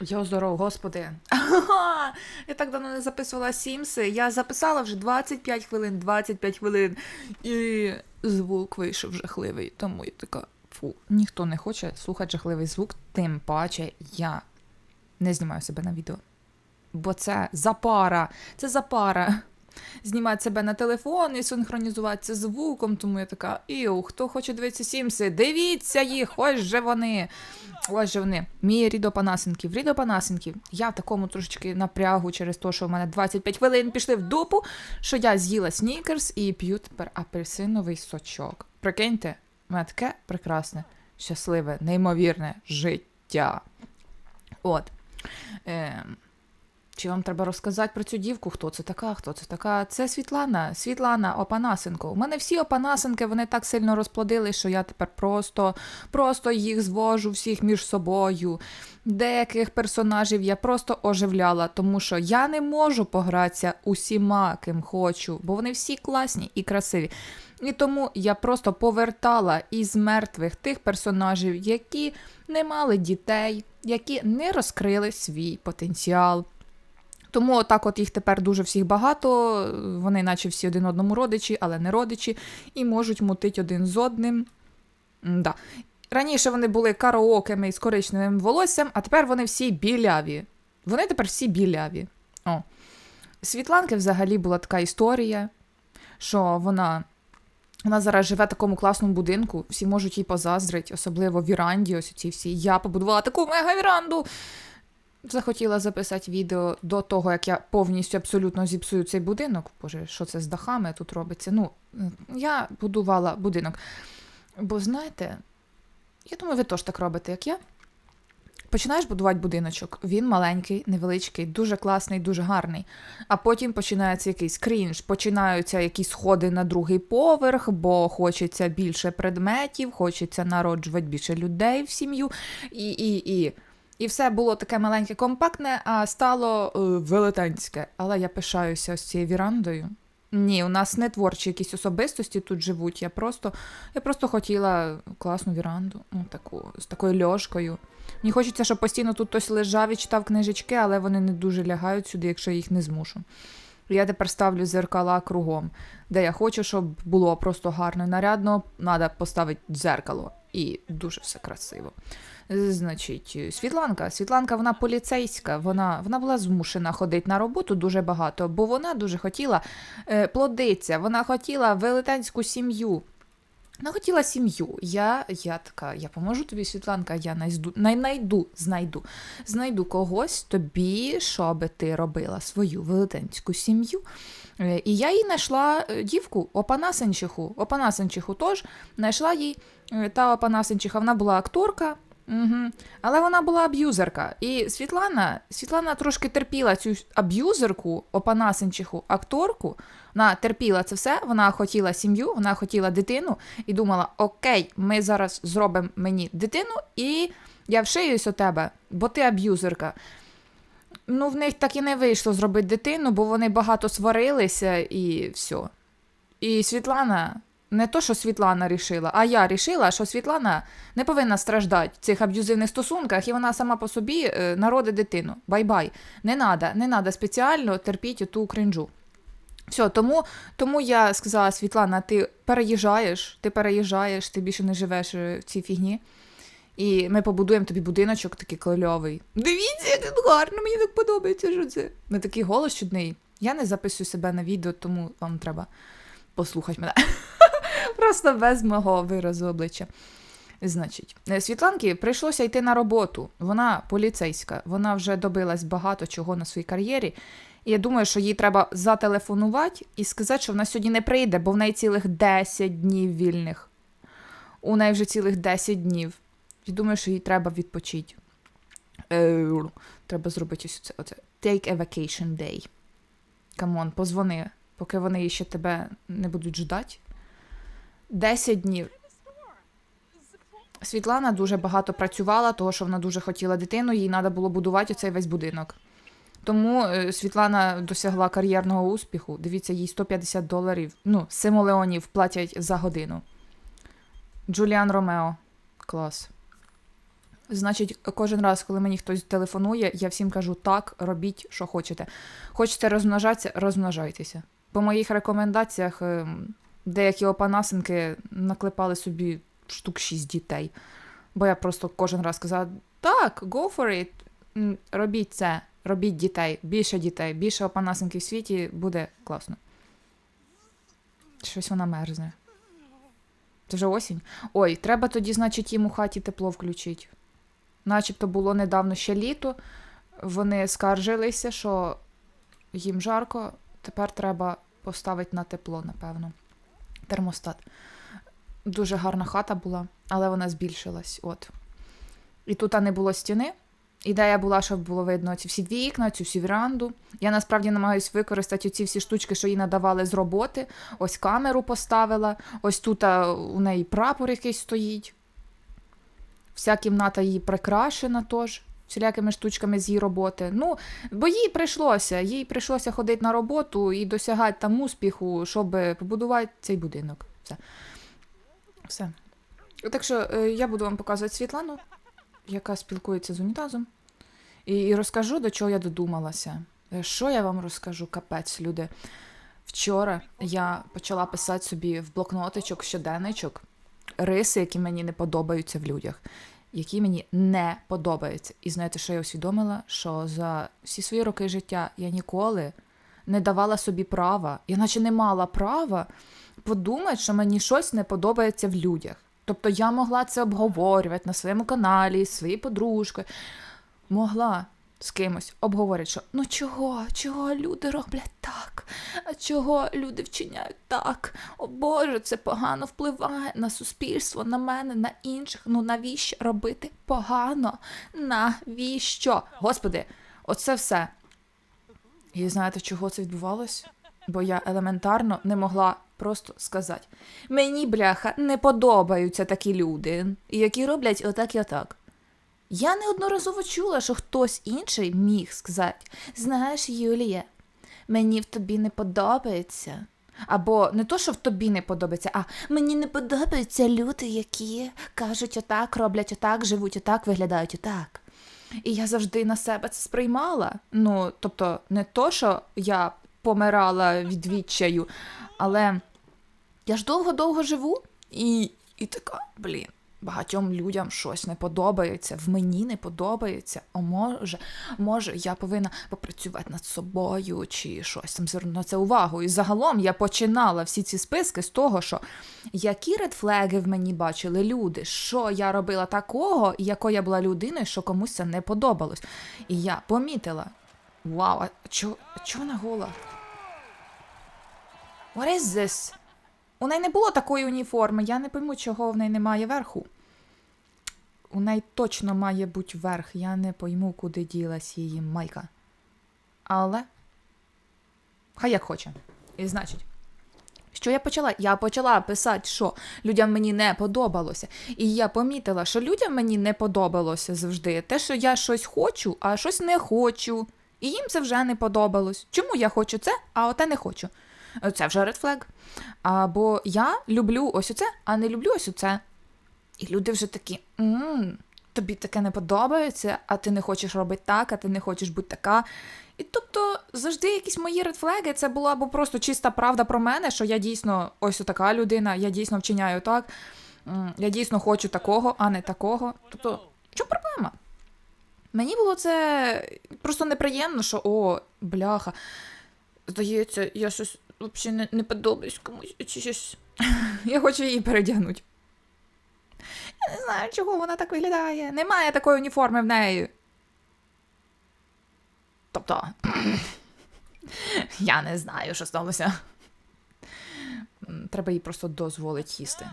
Йо, здоров, господи. Я так давно не записувала Сімси. Я записала вже 25 хвилин, 25 хвилин. І звук вийшов жахливий. Тому я така, фу, ніхто не хоче слухати жахливий звук, тим паче я не знімаю себе на відео. Бо це запара. Це запара. Знімати себе на телефон і синхронізуватися звуком, тому я така, іу, хто хоче дивитися Сімси, дивіться їх, ось же вони. Ось же вони. Мій рідопанасенків, рідопанасенків. Я в такому трошечки напрягу через те, що в мене 25 хвилин пішли в дупу, що я з'їла снікерс і п'ю тепер апельсиновий сочок. Прикиньте, в мене таке прекрасне, щасливе, неймовірне життя. От. Ем. Чи вам треба розказати про цю дівку? Хто це така? Хто це така? Це Світлана, Світлана Опанасенко. У мене всі Опанасенки вони так сильно розплодили, що я тепер просто, просто їх звожу всіх між собою. Деяких персонажів я просто оживляла, тому що я не можу погратися усіма, ким хочу, бо вони всі класні і красиві. І тому я просто повертала із мертвих тих персонажів, які не мали дітей, які не розкрили свій потенціал. Тому отак от їх тепер дуже всіх багато, вони наче всі один одному родичі, але не родичі, і можуть мутити один з одним. М-да. Раніше вони були караокеми з коричневим волоссям, а тепер вони всі біляві. Вони тепер всі біляві. О. Світланки взагалі була така історія, що вона. Вона зараз живе в такому класному будинку, всі можуть їй позаздрити, особливо в віранді. Ось ці всі. Я побудувала таку мега-віранду. Захотіла записати відео до того, як я повністю абсолютно зіпсую цей будинок. Боже, що це з дахами тут робиться? Ну, я будувала будинок. Бо знаєте, я думаю, ви теж так робите, як я. Починаєш будувати будиночок, він маленький, невеличкий, дуже класний, дуже гарний. А потім починається якийсь крінж, починаються якісь сходи на другий поверх, бо хочеться більше предметів, хочеться народжувати більше людей в сім'ю. І, і, і. І все було таке маленьке, компактне, а стало е, велетенське. Але я пишаюся ось цією вірандою. Ні, у нас не творчі якісь особистості тут живуть. Я просто, я просто хотіла класну віранду, ну, таку, з такою льошкою. Мені хочеться, щоб постійно тут хтось лежав і читав книжечки, але вони не дуже лягають сюди, якщо їх не змушу. Я тепер ставлю зеркала кругом, де я хочу, щоб було просто гарно і нарядно, треба поставити дзеркало. І дуже все красиво. Значить, Світланка. Світланка, вона поліцейська, вона вона була змушена ходити на роботу дуже багато, бо вона дуже хотіла е, плодитися, вона хотіла велетенську сім'ю. Вона хотіла сім'ю. Я я така, я поможу тобі, Світланка, я найду, най, найду, знайду, знайду когось тобі, щоб ти робила свою велетенську сім'ю. Е, І я їй знайшла е, дівку Опанасенчиху. Опанасенчиху теж знайшла їй е, та Опанасенчиха, вона була акторка. Угу. Але вона була аб'юзерка. І Світлана Світлана трошки терпіла цю аб'юзерку, опанасенчиху, акторку. Вона терпіла це все, вона хотіла сім'ю, вона хотіла дитину і думала: Окей, ми зараз зробимо мені дитину, і я вшиюсь у тебе, бо ти аб'юзерка. Ну, в них так і не вийшло зробити дитину, бо вони багато сварилися і все. І Світлана не то, що Світлана рішила, а я рішила, що Світлана не повинна страждати в цих аб'юзивних стосунках, і вона сама по собі е, народить дитину. Бай-бай. Не треба, не треба спеціально терпіти ту кринжу. Все, тому, тому я сказала, Світлана, ти переїжджаєш, ти переїжджаєш, ти більше не живеш е, в цій фігні. І ми побудуємо тобі будиночок такий кльовий. Дивіться, як він гарно, мені так подобається, що це. Не такий голос чудний. Я не записую себе на відео, тому вам треба послухати мене. Просто без мого виразу обличчя. Значить, е, Світланки прийшлося йти на роботу. Вона поліцейська, вона вже добилась багато чого на своїй кар'єрі. І я думаю, що їй треба зателефонувати і сказати, що вона сьогодні не прийде, бо в неї цілих 10 днів вільних. У неї вже цілих 10 днів. Я думаю, що їй треба відпочити. Е, треба зробити ось це. Оце. Take a vacation day. Камон, позвони, поки вони ще тебе не будуть ждати. 10 днів. Світлана дуже багато працювала, того що вона дуже хотіла дитину, їй треба було будувати цей весь будинок. Тому е, Світлана досягла кар'єрного успіху. Дивіться, їй 150 доларів, ну, симолеонів платять за годину. Джуліан Ромео. Клас. Значить, кожен раз, коли мені хтось телефонує, я всім кажу так, робіть, що хочете. Хочете розмножатися, розмножайтеся. По моїх рекомендаціях ем, деякі опанасенки наклепали собі штук 6 дітей. Бо я просто кожен раз казала: так, go for it, робіть це, робіть дітей, більше дітей, більше опанасенки в світі буде класно. Щось вона мерзне. Це вже осінь. Ой, треба тоді, значить, їм у хаті тепло включити. Начебто було недавно ще літо. Вони скаржилися, що їм жарко, тепер треба поставити на тепло, напевно. Термостат. Дуже гарна хата була, але вона збільшилась. От. І тут не було стіни. Ідея була, щоб було видно ці всі вікна, цю всю віранду. Я насправді намагаюся використати ці всі штучки, що їй надавали з роботи. Ось камеру поставила, ось тут у неї прапор якийсь стоїть. Вся кімната її прикрашена теж всілякими штучками з її роботи. Ну, бо їй прийшлося, їй прийшлося ходити на роботу і досягати там успіху, щоб побудувати цей будинок. Все. Все. Так що е, я буду вам показувати Світлану, яка спілкується з унітазом. І, і розкажу, до чого я додумалася. Е, Що я вам розкажу, капець, люди. Вчора я почала писати собі в блокнотичок, щоденничок риси, які мені не подобаються в людях, які мені не подобаються. І знаєте, що я усвідомила? Що за всі свої роки життя я ніколи не давала собі права, я наче не мала права подумати, що мені щось не подобається в людях. Тобто я могла це обговорювати на своєму каналі, з своєю подружкою. Могла з кимось обговорити, що ну чого, чого люди роблять так? А чого люди вчиняють так? О Боже, це погано впливає на суспільство, на мене, на інших. Ну навіщо робити погано? Навіщо? Господи, оце все. І знаєте, чого це відбувалось? Бо я елементарно не могла просто сказати: мені, бляха, не подобаються такі люди, які роблять отак і отак. Я неодноразово чула, що хтось інший міг сказати: Знаєш, Юлія, мені в тобі не подобається. Або не то, що в тобі не подобається, а мені не подобаються люди, які кажуть отак, роблять отак, живуть отак, виглядають отак. І я завжди на себе це сприймала. Ну, тобто, не то, що я помирала від відчаю, але я ж довго-довго живу і, і така, блін, багатьом людям щось не подобається, в мені не подобається. А може, може, я повинна попрацювати над собою чи щось там звернути на це увагу. І загалом я починала всі ці списки з того, що які редфлеги в мені бачили люди, що я робила такого, і якою я була людиною, що комусь це не подобалось. І я помітила. Вау, а чого чо вона гола? What is this? У неї не було такої уніформи, я не пойму, чого в неї немає верху. У неї точно має бути верх, я не пойму, куди ділась її майка. Але. Хай як хоче. І значить. Що я почала? Я почала писати, що людям мені не подобалося. І я помітила, що людям мені не подобалося завжди. Те, що я щось хочу, а щось не хочу. І їм це вже не подобалось. Чому я хочу це, а оте не хочу? Це вже flag. Або я люблю ось оце, а не люблю ось оце. І люди вже такі: м тобі таке не подобається, а ти не хочеш робити так, а ти не хочеш бути така. І тобто завжди якісь мої редфлеги, це була або просто чиста правда про мене, що я дійсно ось така людина, я дійсно вчиняю так, я дійсно хочу такого, а не такого. Тобто, що проблема? Мені було це просто неприємно, що о, бляха, здається, я щось взагалі не, не подобаюсь комусь чи щось. Я хочу її передягнути. Я не знаю, чого вона так виглядає. Немає такої уніформи в неї. Тобто. Я не знаю, що сталося. Треба їй просто дозволити їсти.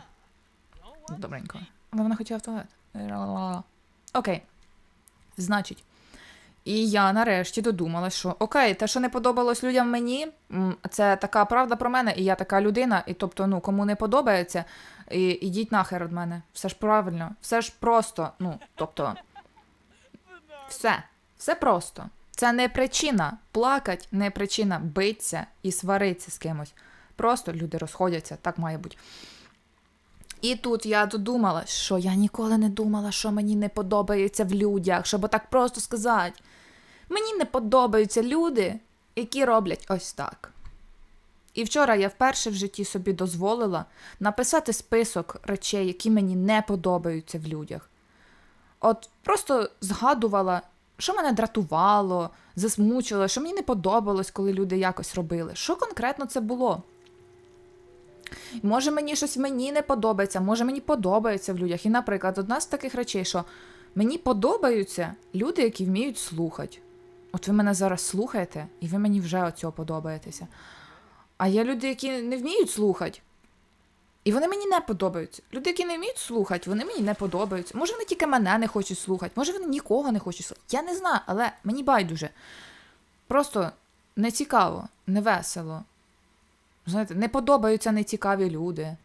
Добренько. Але вона хотіла в туалет. Окей. Значить. І я нарешті додумалась, що окей, те, що не подобалось людям мені, це така правда про мене, і я така людина, і тобто, ну, кому не подобається, і, ідіть нахер від мене. Все ж правильно, все ж просто, ну, тобто, все, все просто. Це не причина плакать, не причина битися і сваритися з кимось. Просто люди розходяться, так має бути. І тут я додумалась, що я ніколи не думала, що мені не подобається в людях, щоб так просто сказати. Мені не подобаються люди, які роблять ось так. І вчора я вперше в житті собі дозволила написати список речей, які мені не подобаються в людях. От просто згадувала, що мене дратувало, засмучило, що мені не подобалось, коли люди якось робили. Що конкретно це було? Може, мені щось мені не подобається, може мені подобається в людях. І, наприклад, одна з таких речей, що мені подобаються люди, які вміють слухати. От ви мене зараз слухаєте, і ви мені вже оцього подобаєтеся. А є люди, які не вміють слухати. І вони мені не подобаються. Люди, які не вміють слухати, вони мені не подобаються. Може, вони тільки мене не хочуть слухати, може, вони нікого не хочуть слухати. Я не знаю, але мені байдуже. Просто не цікаво, не весело. Знаєте, не подобаються нецікаві люди.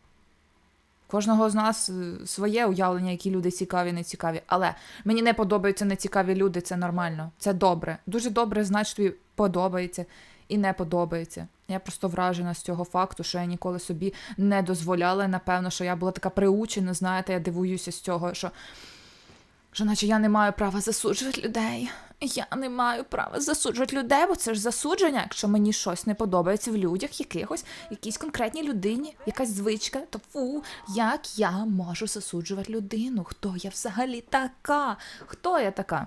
Кожного з нас е, своє уявлення, які люди цікаві, не цікаві. Але мені не подобаються нецікаві люди, це нормально, це добре. Дуже добре знати, що тобі подобається і не подобається. Я просто вражена з цього факту, що я ніколи собі не дозволяла. Напевно, що я була така приучена, знаєте, я дивуюся з цього, що, що наче я не маю права засуджувати людей. Я не маю права засуджувати людей, бо це ж засудження. Якщо мені щось не подобається в людях, якихось, якійсь конкретній людині, якась звичка, то фу, як я можу засуджувати людину? Хто я взагалі така? Хто я така?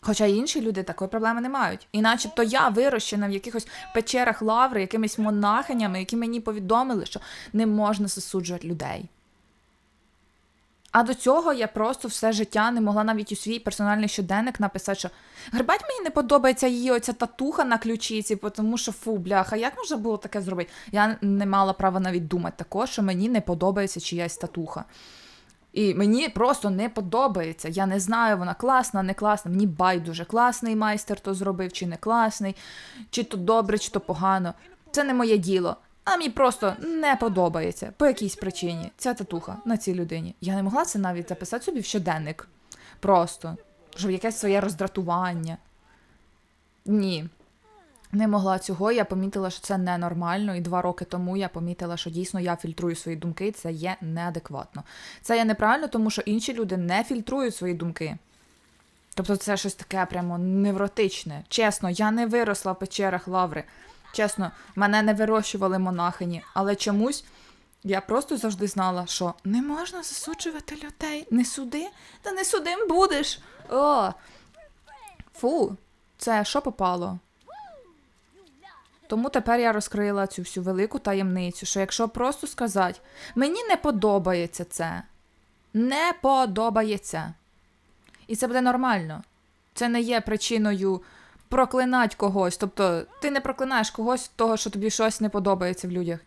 Хоча інші люди такої проблеми не мають. І начебто я вирощена в якихось печерах лаври, якимись монахинями, які мені повідомили, що не можна засуджувати людей. А до цього я просто все життя не могла навіть у свій персональний щоденник написати, що Грибать мені не подобається її оця татуха на ключиці, тому що фу, бляха, як можна було таке зробити? Я не мала права навіть думати також, що мені не подобається чиясь татуха. І мені просто не подобається. Я не знаю, вона класна, не класна. Мені байдуже класний майстер то зробив, чи не класний, чи то добре, чи то погано. Це не моє діло. А мені просто не подобається по якійсь причині ця татуха на цій людині. Я не могла це навіть записати собі в щоденник. Просто, щоб якесь своє роздратування. Ні. Не могла цього, я помітила, що це ненормально, і два роки тому я помітила, що дійсно я фільтрую свої думки, і це є неадекватно. Це є неправильно, тому що інші люди не фільтрують свої думки. Тобто це щось таке прямо невротичне. Чесно, я не виросла в печерах лаври. Чесно, мене не вирощували монахині, але чомусь я просто завжди знала, що не можна засуджувати людей. Не суди, та не судим будеш. О, фу, це що попало? Тому тепер я розкрила цю всю велику таємницю, що якщо просто сказати, мені не подобається це, не подобається. І це буде нормально. Це не є причиною проклинати когось. Тобто, ти не проклинаєш когось того, що тобі щось не подобається в людях.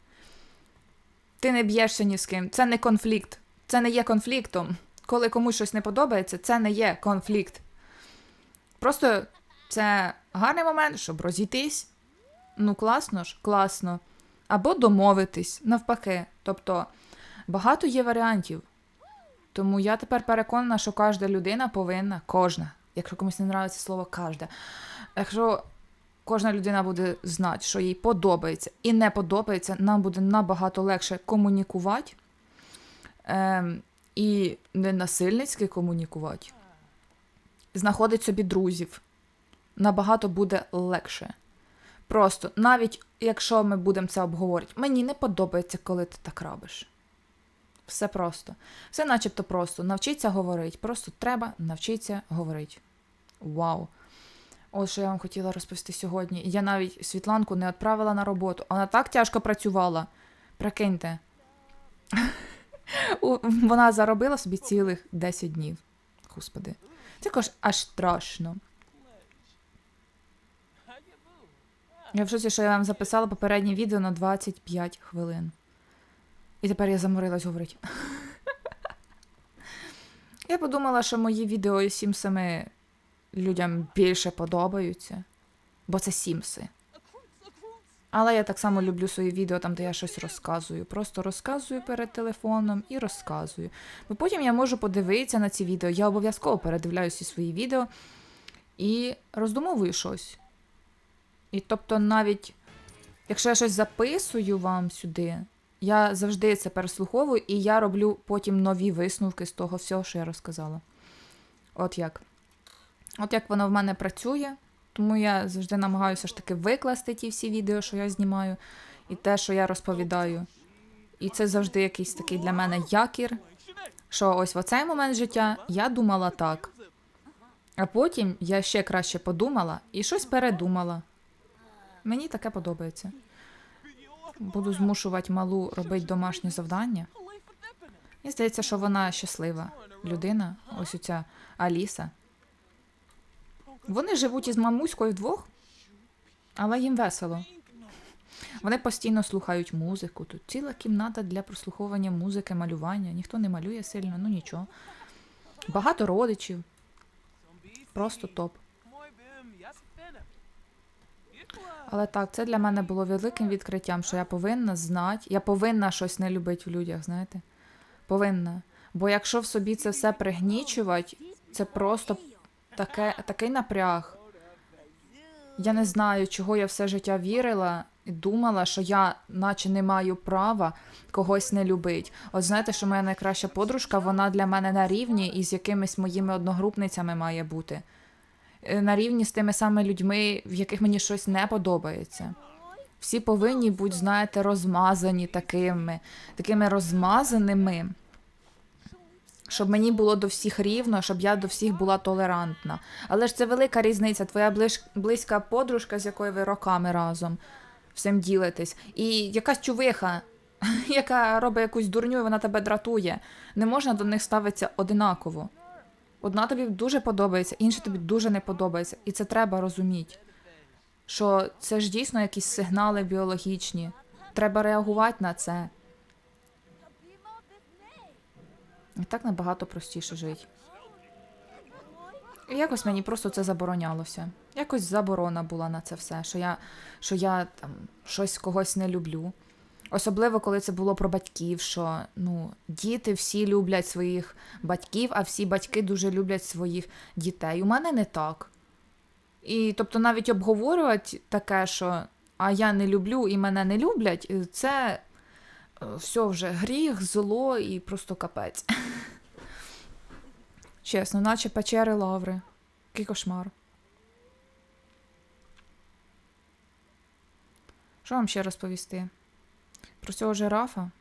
Ти не б'єшся ні з ким. Це не конфлікт. Це не є конфліктом. Коли комусь щось не подобається, це не є конфлікт. Просто це гарний момент, щоб розійтись. Ну, класно ж, класно. Або домовитись, навпаки. Тобто багато є варіантів. Тому я тепер переконана, що кожна людина повинна, кожна, якщо комусь не подобається слово кожна, якщо кожна людина буде знати, що їй подобається і не подобається, нам буде набагато легше комунікувати ем, і не насильницьки комунікувати. Знаходить собі друзів. Набагато буде легше. Просто, навіть якщо ми будемо це обговорити, мені не подобається, коли ти так робиш. Все просто. Все начебто просто. Навчіться говорити. Просто треба навчитися говорити. Вау! Ось що я вам хотіла розповісти сьогодні. Я навіть Світланку не відправила на роботу. Вона так тяжко працювала. Прикиньте. Вона заробила собі цілих 10 днів. Господи. Це також аж страшно. Я в шоці, що я вам записала попереднє відео на 25 хвилин. І тепер я заморилась говорити. я подумала, що мої відео із Сімсами людям більше подобаються, бо це Сімси. Але я так само люблю свої відео, там, де я щось розказую. Просто розказую перед телефоном і розказую. Бо потім я можу подивитися на ці відео. Я обов'язково передивляю всі свої відео і роздумовую щось. І тобто, навіть якщо я щось записую вам сюди, Я завжди це переслуховую, і я роблю потім нові висновки з того всього, що я розказала. От як. От як воно в мене працює, тому я завжди намагаюся ж таки викласти ті всі відео, що я знімаю, і те, що я розповідаю. І це завжди якийсь такий для мене якір, що ось в оцей момент життя я думала так. А потім я ще краще подумала і щось передумала. Мені таке подобається. Буду змушувати малу робити домашні завдання. Мені здається, що вона щаслива людина, ось оця Аліса. Вони живуть із мамуською вдвох, але їм весело. Вони постійно слухають музику. Тут ціла кімната для прослуховування музики, малювання. Ніхто не малює сильно, ну нічого. Багато родичів. Просто топ. Але так, це для мене було великим відкриттям, що я повинна знати, я повинна щось не любити в людях, знаєте? Повинна. Бо якщо в собі це все пригнічувати, це просто таке, такий напряг. Я не знаю, чого я все життя вірила і думала, що я, наче, не маю права когось не любити. От знаєте, що моя найкраща подружка, вона для мене на рівні із якимись моїми одногрупницями має бути. Е, На рівні з тими самими людьми, в яких мені щось не подобається. Всі повинні бути, знаєте, розмазані такими, такими розмазаними, щоб мені було до всіх рівно, щоб я до всіх була толерантна. Але ж це велика різниця. Твоя ближ, близька подружка, з якою ви роками разом всім ділитесь, і якась чувиха, яка робить якусь дурню, і вона тебе дратує. Не можна до них ставитися одинаково. Одна тобі дуже подобається, інша тобі дуже не подобається. І це треба розуміти. Що це ж дійсно якісь сигнали біологічні. Треба реагувати на це. І так набагато простіше жити. І якось мені просто це заборонялося. Якось заборона була на це все, що я, що я там щось когось не люблю. Особливо, коли це було про батьків, що ну, діти всі люблять своїх батьків, а всі батьки дуже люблять своїх дітей. У мене не так. І тобто навіть обговорювати таке, що а я не люблю і мене не люблять, це все вже гріх, зло і просто капець. Чесно, наче печери лаври. Який кошмар. Що вам ще розповісти? Про цього жирафа?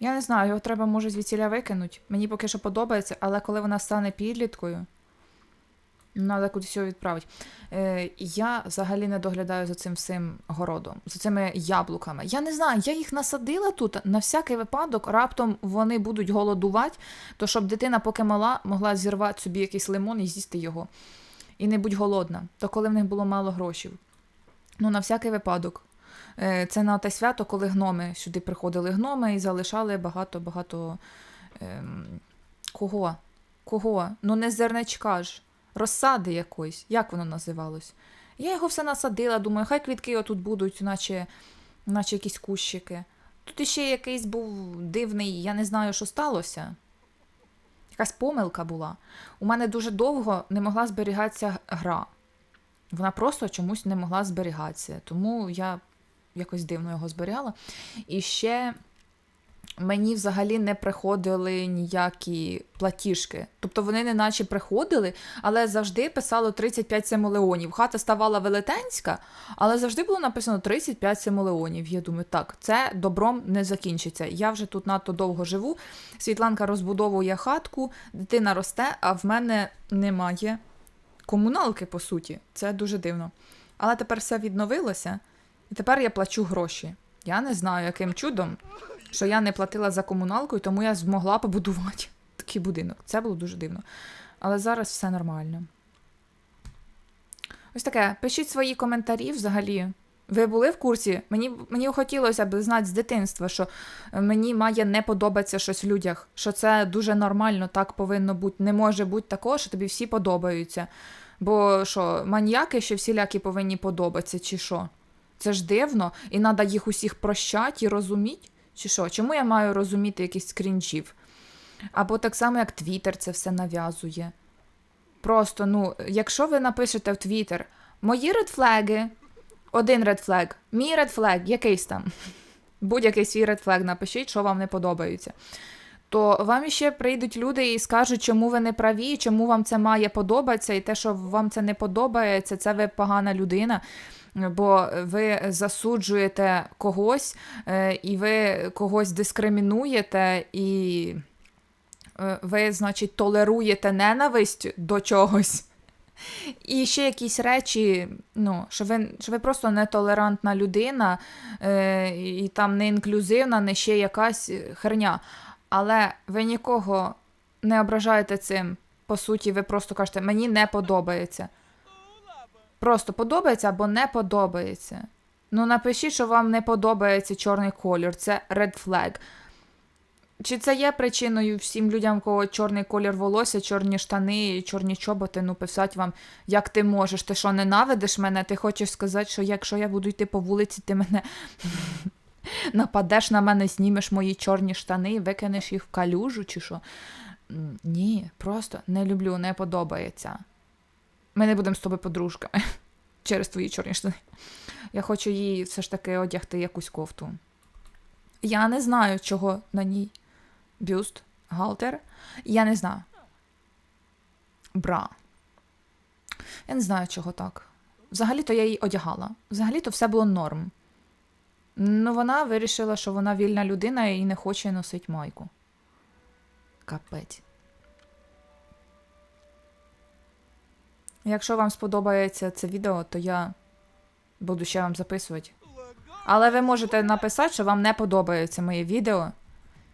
Я не знаю, його треба, може, звідсіля викинуть. Мені поки що подобається, але коли вона стане підліткою, треба кудись його відправити. Е, я взагалі не доглядаю за цим всім городом, за цими яблуками. Я не знаю, я їх насадила тут на всякий випадок, раптом вони будуть голодувати, то щоб дитина, поки мала, могла зірвати собі якийсь лимон і з'їсти його. І не будь голодна, то коли в них було мало грошей. Ну, на всякий випадок. Е, Це на те свято, коли гноми сюди приходили гноми і залишали багато-багато. Ем, кого? Кого? Ну, не зерничка ж, розсади якоїсь. Як воно називалось? Я його все насадила, думаю, хай квітки отут будуть, наче, наче якісь кущики. Тут іще якийсь був дивний, я не знаю, що сталося. Якась помилка була. У мене дуже довго не могла зберігатися гра. Вона просто чомусь не могла зберігатися. Тому я якось дивно його зберігала. І ще мені взагалі не приходили ніякі платіжки. Тобто вони не наче приходили, але завжди писало 35 симолеонів. Хата ставала велетенська, але завжди було написано 35 симолеонів. Я думаю, так, це добром не закінчиться. Я вже тут надто довго живу. Світланка розбудовує хатку, дитина росте, а в мене немає комуналки, по суті. Це дуже дивно. Але тепер все відновилося, і тепер я плачу гроші. Я не знаю, яким чудом, що я не платила за комуналку, і тому я змогла побудувати такий будинок. Це було дуже дивно. Але зараз все нормально. Ось таке. Пишіть свої коментарі взагалі. Ви були в курсі? Мені, мені хотілося б знати з дитинства, що мені має не подобатися щось в людях, що це дуже нормально, так повинно бути. Не може бути такого, що тобі всі подобаються. Бо що, маньяки ще всілякі повинні подобатися, чи що? Це ж дивно, і треба їх усіх прощати і розуміти, чи що? Чому я маю розуміти якісь крінжів? Або так само, як Твіттер це все нав'язує. Просто, ну, якщо ви напишете в Твіттер мої редфлеги, один редфлег, мій редфлег, якийсь там. Будь-який свій редфлег напишіть, що вам не подобається. То вам іще прийдуть люди і скажуть, чому ви не праві, чому вам це має подобатися, і те, що вам це не подобається, це ви погана людина. Бо ви засуджуєте когось, е, і ви когось дискримінуєте, і е, ви, значить, толеруєте ненависть до чогось. І ще якісь речі, ну, що ви, що ви просто нетолерантна людина, е, і там не інклюзивна, не ще якась херня. Але ви нікого не ображаєте цим. По суті, ви просто кажете, мені не подобається. Просто подобається або не подобається. Ну, напишіть, що вам не подобається чорний колір, це red flag. Чи це є причиною всім людям, у кого чорний колір волосся, чорні штани, чорні чоботи, ну писати вам, як ти можеш, ти що ненавидиш мене? Ти хочеш сказати, що якщо я буду йти по вулиці, ти мене нападеш на мене, знімеш мої чорні штани і викинеш їх в калюжу, чи що? Ні, просто не люблю, не подобається. Ми не будемо з тобою подружками через твої чорні штани. Я хочу їй все ж таки одягти якусь кофту. Я не знаю, чого на ній. Бюст, галтер. Я не знаю. Бра. Я не знаю, чого так. Взагалі-то я її одягала. Взагалі-то все було норм. Ну, вона вирішила, що вона вільна людина і не хоче носити майку. Капець. Якщо вам сподобається це відео, то я буду ще вам записувати. Але ви можете написати, що вам не подобається моє відео,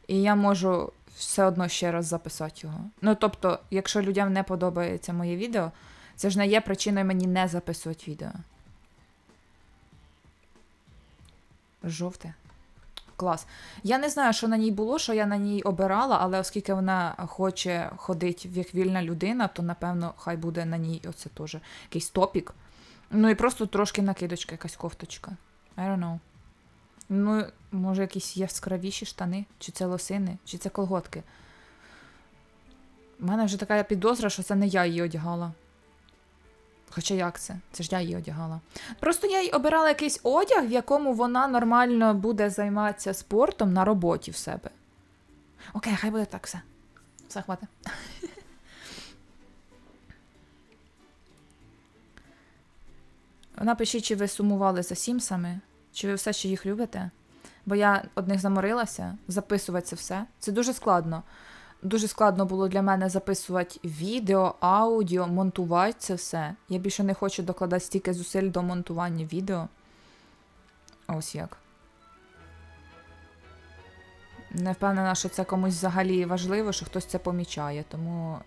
і я можу все одно ще раз записати його. Ну, тобто, якщо людям не подобається моє відео, це ж не є причиною мені не записувати відео. Жовте. Клас. Я не знаю, що на ній було, що я на ній обирала, але оскільки вона хоче ходити як вільна людина, то напевно хай буде на ній оце теж якийсь топік. Ну і просто трошки накидочка, якась кофточка. I don't know. Ну, може, якісь яскравіші штани, чи це лосини, чи це колготки. У мене вже така підозра, що це не я її одягала. Хоча як це? Це ж я її одягала. Просто я їй обирала якийсь одяг, в якому вона нормально буде займатися спортом на роботі в себе. Окей, хай буде так все. Все хватить. Напишіть, чи ви сумували за Сімсами, чи ви все ще їх любите. Бо я одних заморилася, записувати це все. Це дуже складно. Дуже складно було для мене записувати відео, аудіо, монтувати це все. Я більше не хочу докладати стільки зусиль до монтування відео. Ось як. Не впевнена, що це комусь взагалі важливо, що хтось це помічає, тому.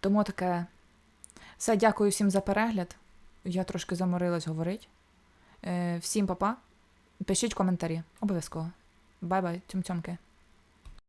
Тому таке. Все, дякую всім за перегляд. Я трошки заморилась говорити. Е, всім па-па. Пишіть коментарі. Обов'язково. Бай-бай, цьом-цьомки.